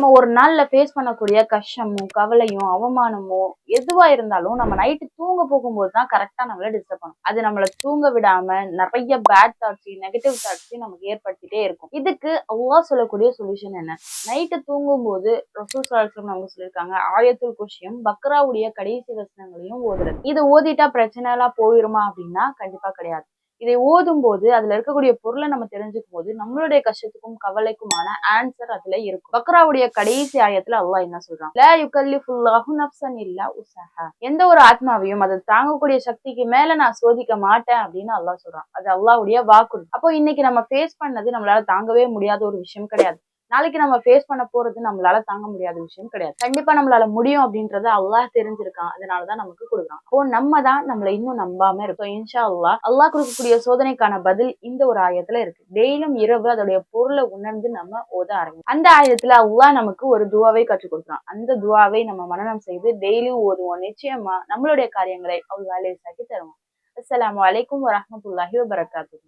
நம்ம ஒரு நாள்ல ஃபேஸ் பண்ணக்கூடிய கஷ்டமும் கவலையும் அவமானமோ எதுவா இருந்தாலும் நம்ம நைட்டு தூங்க போகும்போது தான் கரெக்டா நம்மள டிஸ்டர்ப் பண்ணும். அது நம்மள தூங்க விடாம நிறைய பேட் தாட்ஸ் நெகட்டிவ் தாட்ஸ் நமக்கு ஏற்படுத்திட்டே இருக்கும். இதுக்கு அல்லாஹ் சொல்லக்கூடிய சொல்யூஷன் என்ன? நைட்டு தூங்கும் போது ரசூல் அவங்க சொல்லியிருக்காங்க ஆயத்துல் குஷியும் பக்ராவுடைய கடைசி வசனங்களையும் ஓதுறது. இது ஓதிட்டா பிரச்சனை எல்லாம் போயிருமா அப்படின்னா கண்டிப்பா கிடையாது. இதை ஓதும் போது அதுல இருக்கக்கூடிய பொருளை நம்ம தெரிஞ்சுக்கும் போது நம்மளுடைய கஷ்டத்துக்கும் கவலைக்குமான ஆன்சர் அதுல இருக்கும். பக்ராவுடைய கடைசி ஆயத்துல அல்லாஹ் என்ன சொல்றான்? லா யுகல்லிஃபுல்லாஹு நஃப்சன் இல்லா உஸஹா எந்த ஒரு ஆத்மாவையும் அதை தாங்கக்கூடிய சக்திக்கு மேல நான் சோதிக்க மாட்டேன் அப்படின்னு அல்லாஹ் சொல்றான். அது அல்லாவுடைய வாக்குறுதி. அப்போ இன்னைக்கு நம்ம ஃபேஸ் பண்ணது நம்மளால தாங்கவே முடியாத ஒரு விஷயம் கிடையாது. நாளைக்கு நம்ம ஃபேஸ் பண்ண போறது நம்மளால தாங்க முடியாத விஷயம் கிடையாது. கண்டிப்பா நம்மளால முடியும் அப்படின்றத அல்லாஹ் தெரிஞ்சிருக்கான். அதனாலதான் நமக்கு கொடுக்குறான். அப்போ நம்ம தான் நம்மளை இன்னும் நம்பாம இருக்கோம். இன்ஷா அல்லாஹ் அல்லாஹ் கொடுக்கக்கூடிய சோதனைக்கான பதில் இந்த ஒரு ஆயத்துல இருக்கு. டெய்லியும் இரவு அதோடைய பொருளை உணர்ந்து நம்ம ஓத ஆரம்பிக்கும் அந்த ஆயத்துல அல்லாஹ் நமக்கு ஒரு துவாவை கற்றுக் கொடுக்குறான். அந்த துவாவை நம்ம மனநம் செய்து டெய்லியும் ஓதுவோம். நிச்சயமா நம்மளுடைய காரியங்களை அல்லாஹ் லேசாக்கி தருவோம் அஸ்லாம் அலைக்கும் வரஹ்மத்துல்லாஹி வபரகாத்துஹு.